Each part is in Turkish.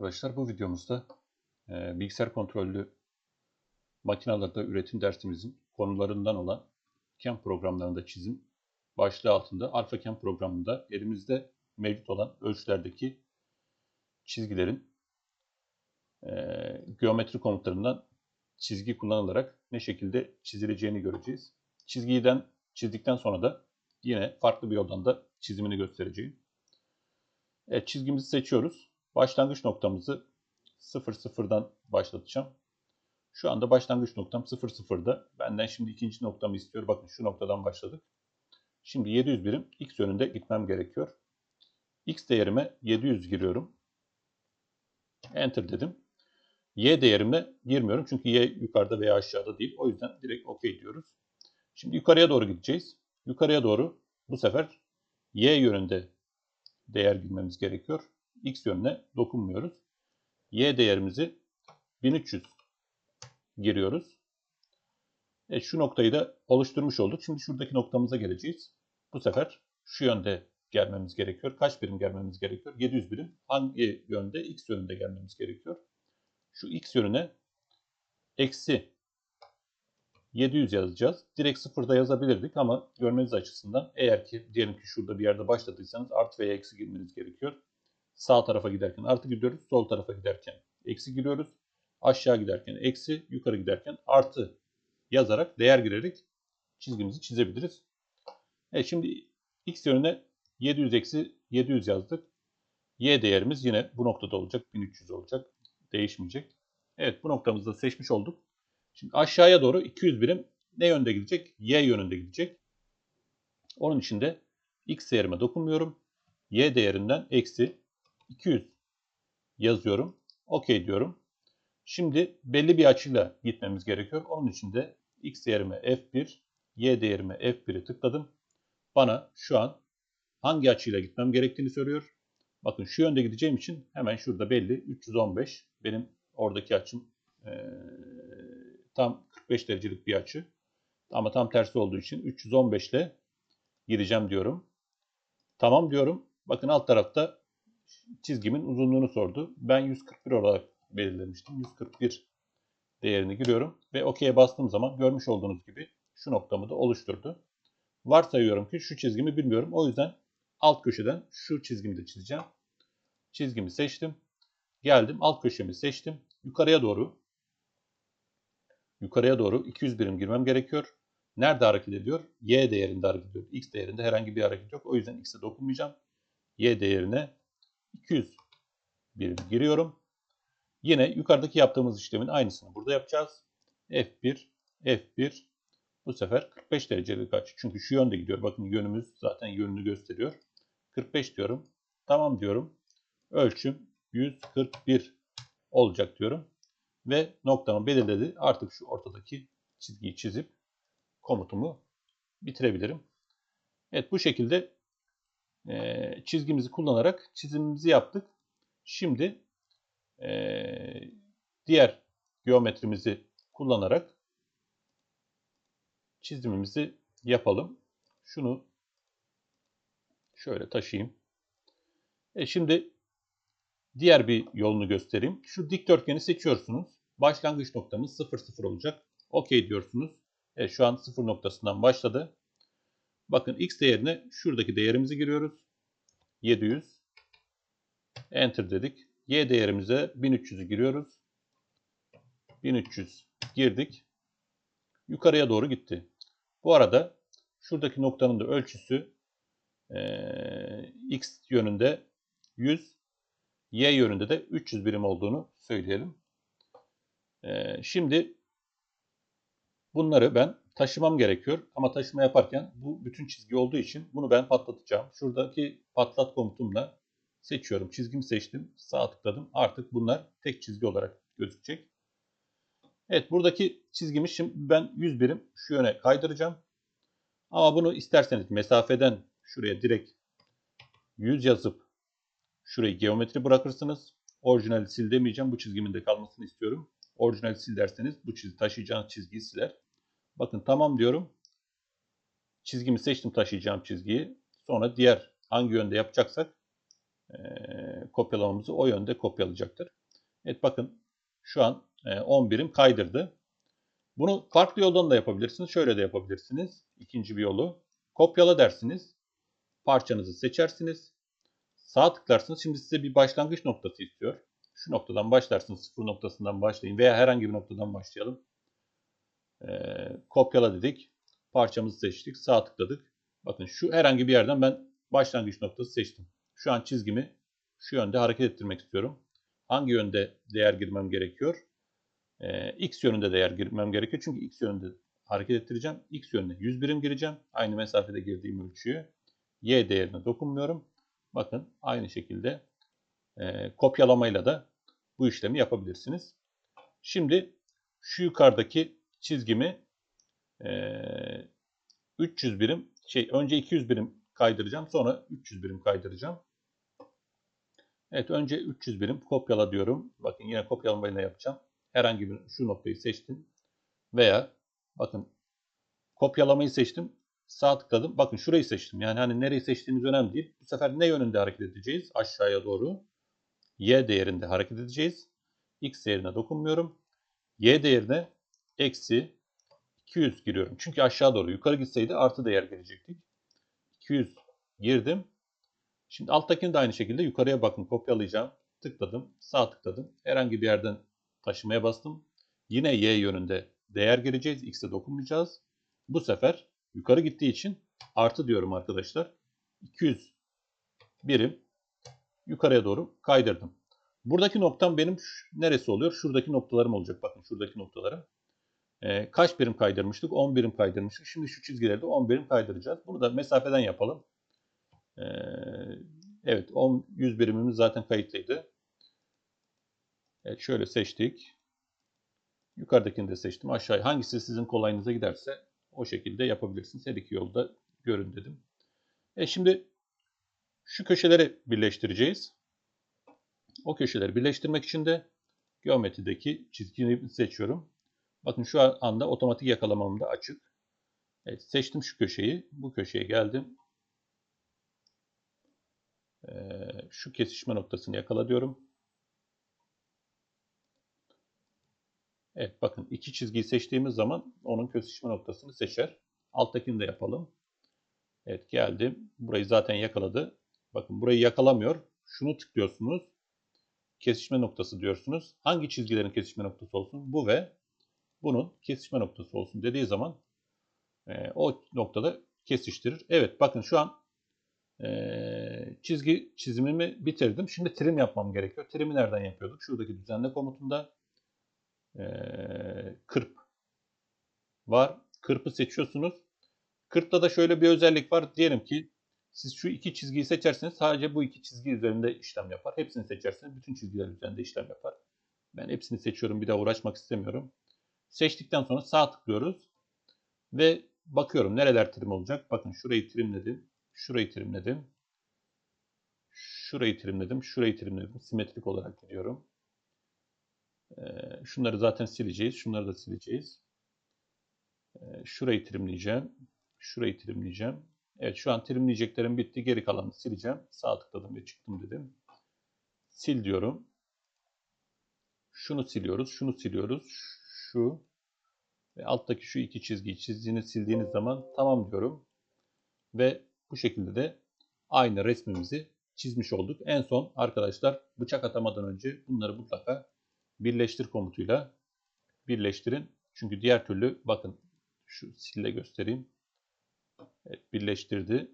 Arkadaşlar bu videomuzda e, bilgisayar kontrollü makinalarda üretim dersimizin konularından olan CAM programlarında çizim başlığı altında Alpha CAM programında elimizde mevcut olan ölçülerdeki çizgilerin e, geometri komutlarından çizgi kullanılarak ne şekilde çizileceğini göreceğiz. Çizgiden çizdikten sonra da yine farklı bir yoldan da çizimini göstereceğim. Evet, çizgimizi seçiyoruz. Başlangıç noktamızı 0 0'dan başlatacağım. Şu anda başlangıç noktam 0 0'da. Benden şimdi ikinci noktamı istiyor. Bakın şu noktadan başladık. Şimdi 700 birim x yönünde gitmem gerekiyor. x değerime 700 giriyorum. Enter dedim. y değerimle girmiyorum. Çünkü y yukarıda veya aşağıda değil. O yüzden direkt OK diyoruz. Şimdi yukarıya doğru gideceğiz. Yukarıya doğru bu sefer y yönünde değer girmemiz gerekiyor. X yönüne dokunmuyoruz. Y değerimizi 1300 giriyoruz. E, şu noktayı da oluşturmuş olduk. Şimdi şuradaki noktamıza geleceğiz. Bu sefer şu yönde gelmemiz gerekiyor. Kaç birim gelmemiz gerekiyor? 700 birim. Hangi yönde? X yönünde gelmemiz gerekiyor. Şu X yönüne eksi 700 yazacağız. Direkt sıfırda yazabilirdik ama görmeniz açısından eğer ki diyelim ki şurada bir yerde başladıysanız artı veya eksi girmeniz gerekiyor. Sağ tarafa giderken artı gidiyoruz, sol tarafa giderken eksi giriyoruz. Aşağı giderken eksi, yukarı giderken artı yazarak, değer girerek çizgimizi çizebiliriz. Evet şimdi x yönüne 700 eksi 700 yazdık. Y değerimiz yine bu noktada olacak. 1300 olacak. Değişmeyecek. Evet bu noktamızda seçmiş olduk. Şimdi aşağıya doğru 200 birim ne yönde gidecek? Y yönünde gidecek. Onun için de x değerime dokunmuyorum. Y değerinden eksi 200 yazıyorum. OK diyorum. Şimdi belli bir açıyla gitmemiz gerekiyor. Onun için de x değerime F1, y değerime F1'i tıkladım. Bana şu an hangi açıyla gitmem gerektiğini soruyor. Bakın şu yönde gideceğim için hemen şurada belli 315 benim oradaki açım ee, tam 45 derecelik bir açı. Ama tam tersi olduğu için 315 ile gideceğim diyorum. Tamam diyorum. Bakın alt tarafta çizgimin uzunluğunu sordu. Ben 141 olarak belirlemiştim. 141 değerini giriyorum ve OK'ye bastığım zaman görmüş olduğunuz gibi şu noktamı da oluşturdu. Varsayıyorum ki şu çizgimi bilmiyorum. O yüzden alt köşeden şu çizgimi de çizeceğim. Çizgimi seçtim. Geldim alt köşemi seçtim. Yukarıya doğru yukarıya doğru 200 birim girmem gerekiyor. Nerede hareket ediyor? Y değerinde hareket ediyor. X değerinde herhangi bir hareket yok. O yüzden X'e dokunmayacağım. Y değerine 200 birim giriyorum. Yine yukarıdaki yaptığımız işlemin aynısını burada yapacağız. F1, F1 bu sefer 45 derecelik açı. Çünkü şu yönde gidiyor. Bakın yönümüz zaten yönünü gösteriyor. 45 diyorum. Tamam diyorum. Ölçüm 141 olacak diyorum. Ve noktamı belirledi. Artık şu ortadaki çizgiyi çizip komutumu bitirebilirim. Evet bu şekilde e, çizgimizi kullanarak çizimimizi yaptık. Şimdi e, diğer geometrimizi kullanarak çizimimizi yapalım. Şunu şöyle taşıyayım. E şimdi diğer bir yolunu göstereyim. Şu dikdörtgeni seçiyorsunuz. Başlangıç noktamız 0 0 olacak. OK diyorsunuz. E, şu an 0 noktasından başladı. Bakın x değerine şuradaki değerimizi giriyoruz. 700. Enter dedik. Y değerimize 1300'ü giriyoruz. 1300 girdik. Yukarıya doğru gitti. Bu arada şuradaki noktanın da ölçüsü e, x yönünde 100, y yönünde de 300 birim olduğunu söyleyelim. E, şimdi bunları ben taşımam gerekiyor. Ama taşıma yaparken bu bütün çizgi olduğu için bunu ben patlatacağım. Şuradaki patlat komutumla seçiyorum. Çizgimi seçtim. Sağ tıkladım. Artık bunlar tek çizgi olarak gözükecek. Evet buradaki çizgimi şimdi ben 100 birim şu yöne kaydıracağım. Ama bunu isterseniz mesafeden şuraya direkt 100 yazıp şurayı geometri bırakırsınız. Orijinali sil demeyeceğim. Bu çizgimin de kalmasını istiyorum. Orijinali sil derseniz bu çizgi taşıyacağınız çizgiyi siler. Bakın tamam diyorum. Çizgimi seçtim taşıyacağım çizgiyi. Sonra diğer hangi yönde yapacaksak e, kopyalamamızı o yönde kopyalayacaktır. Evet bakın şu an e, 10 birim kaydırdı. Bunu farklı yoldan da yapabilirsiniz. Şöyle de yapabilirsiniz. İkinci bir yolu. Kopyala dersiniz. Parçanızı seçersiniz. Sağ tıklarsınız. Şimdi size bir başlangıç noktası istiyor. Şu noktadan başlarsınız. Sıfır noktasından başlayın veya herhangi bir noktadan başlayalım. Ee, kopyala dedik. Parçamızı seçtik. Sağ tıkladık. Bakın şu herhangi bir yerden ben başlangıç noktası seçtim. Şu an çizgimi şu yönde hareket ettirmek istiyorum. Hangi yönde değer girmem gerekiyor? Ee, x yönünde değer girmem gerekiyor. Çünkü x yönünde hareket ettireceğim. X yönüne 100 birim gireceğim. Aynı mesafede girdiğim ölçüyü. Y değerine dokunmuyorum. Bakın aynı şekilde e, kopyalamayla da bu işlemi yapabilirsiniz. Şimdi şu yukarıdaki çizgimi e, 300 birim şey önce 200 birim kaydıracağım sonra 300 birim kaydıracağım. Evet önce 300 birim kopyala diyorum. Bakın yine kopyalamayla yapacağım. Herhangi bir şu noktayı seçtim. Veya bakın kopyalamayı seçtim. Sağ tıkladım. Bakın şurayı seçtim. Yani hani nereyi seçtiğimiz önemli değil. Bu sefer ne yönünde hareket edeceğiz? Aşağıya doğru. Y değerinde hareket edeceğiz. X değerine dokunmuyorum. Y değerine eksi 200 giriyorum. Çünkü aşağı doğru yukarı gitseydi artı değer girecektik. 200 girdim. Şimdi alttakini de aynı şekilde yukarıya bakın kopyalayacağım. Tıkladım. Sağ tıkladım. Herhangi bir yerden taşımaya bastım. Yine Y yönünde değer gireceğiz. X'e dokunmayacağız. Bu sefer yukarı gittiği için artı diyorum arkadaşlar. 200 birim yukarıya doğru kaydırdım. Buradaki noktam benim neresi oluyor? Şuradaki noktalarım olacak. Bakın şuradaki noktaları. Ee, kaç birim kaydırmıştık? 10 birim kaydırmıştık. Şimdi şu çizgileri de 10 birim kaydıracağız. Bunu da mesafeden yapalım. Ee, evet 10 100 birimimiz zaten kayıtlıydı. Evet şöyle seçtik. Yukarıdakini de seçtim. Aşağıya hangisi sizin kolayınıza giderse o şekilde yapabilirsiniz. Her iki yolda görün dedim. E şimdi şu köşeleri birleştireceğiz. O köşeleri birleştirmek için de geometrideki çizgimi seçiyorum. Bakın şu anda otomatik yakalamam da açık. Evet, seçtim şu köşeyi. Bu köşeye geldim. Ee, şu kesişme noktasını yakala diyorum. Evet bakın iki çizgiyi seçtiğimiz zaman onun kesişme noktasını seçer. Alttakini de yapalım. Evet geldim. Burayı zaten yakaladı. Bakın burayı yakalamıyor. Şunu tıklıyorsunuz. Kesişme noktası diyorsunuz. Hangi çizgilerin kesişme noktası olsun? Bu ve bunun kesişme noktası olsun dediği zaman e, o noktada kesiştirir. Evet bakın şu an e, çizgi çizimimi bitirdim. Şimdi trim yapmam gerekiyor. Trim'i nereden yapıyorduk? Şuradaki düzenle komutunda e, kırp var. Kırpı seçiyorsunuz. Kırpta da şöyle bir özellik var. Diyelim ki siz şu iki çizgiyi seçerseniz sadece bu iki çizgi üzerinde işlem yapar. Hepsini seçerseniz bütün çizgiler üzerinde işlem yapar. Ben hepsini seçiyorum. Bir daha uğraşmak istemiyorum. Seçtikten sonra sağ tıklıyoruz. Ve bakıyorum nereler trim olacak. Bakın şurayı trimledim. Şurayı trimledim. Şurayı trimledim. Şurayı trimledim. Simetrik olarak gidiyorum. Şunları zaten sileceğiz. Şunları da sileceğiz. Şurayı trimleyeceğim. Şurayı trimleyeceğim. Evet şu an trimleyeceklerim bitti. Geri kalanını sileceğim. Sağ tıkladım ve çıktım dedim. Sil diyorum. Şunu siliyoruz. Şunu siliyoruz. Şu ve alttaki şu iki çizgiyi çizdiğini sildiğiniz zaman tamam diyorum. Ve bu şekilde de aynı resmimizi çizmiş olduk. En son arkadaşlar bıçak atamadan önce bunları mutlaka birleştir komutuyla birleştirin. Çünkü diğer türlü bakın şu sille göstereyim. Evet, birleştirdi.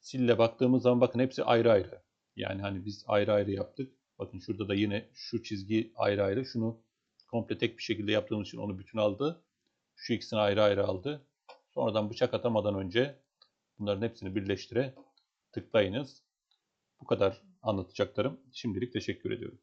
Sille baktığımız zaman bakın hepsi ayrı ayrı. Yani hani biz ayrı ayrı yaptık. Bakın şurada da yine şu çizgi ayrı ayrı. Şunu komple tek bir şekilde yaptığımız için onu bütün aldı. Şu ikisini ayrı ayrı aldı. Sonradan bıçak atamadan önce bunların hepsini birleştire tıklayınız. Bu kadar anlatacaklarım. Şimdilik teşekkür ediyorum.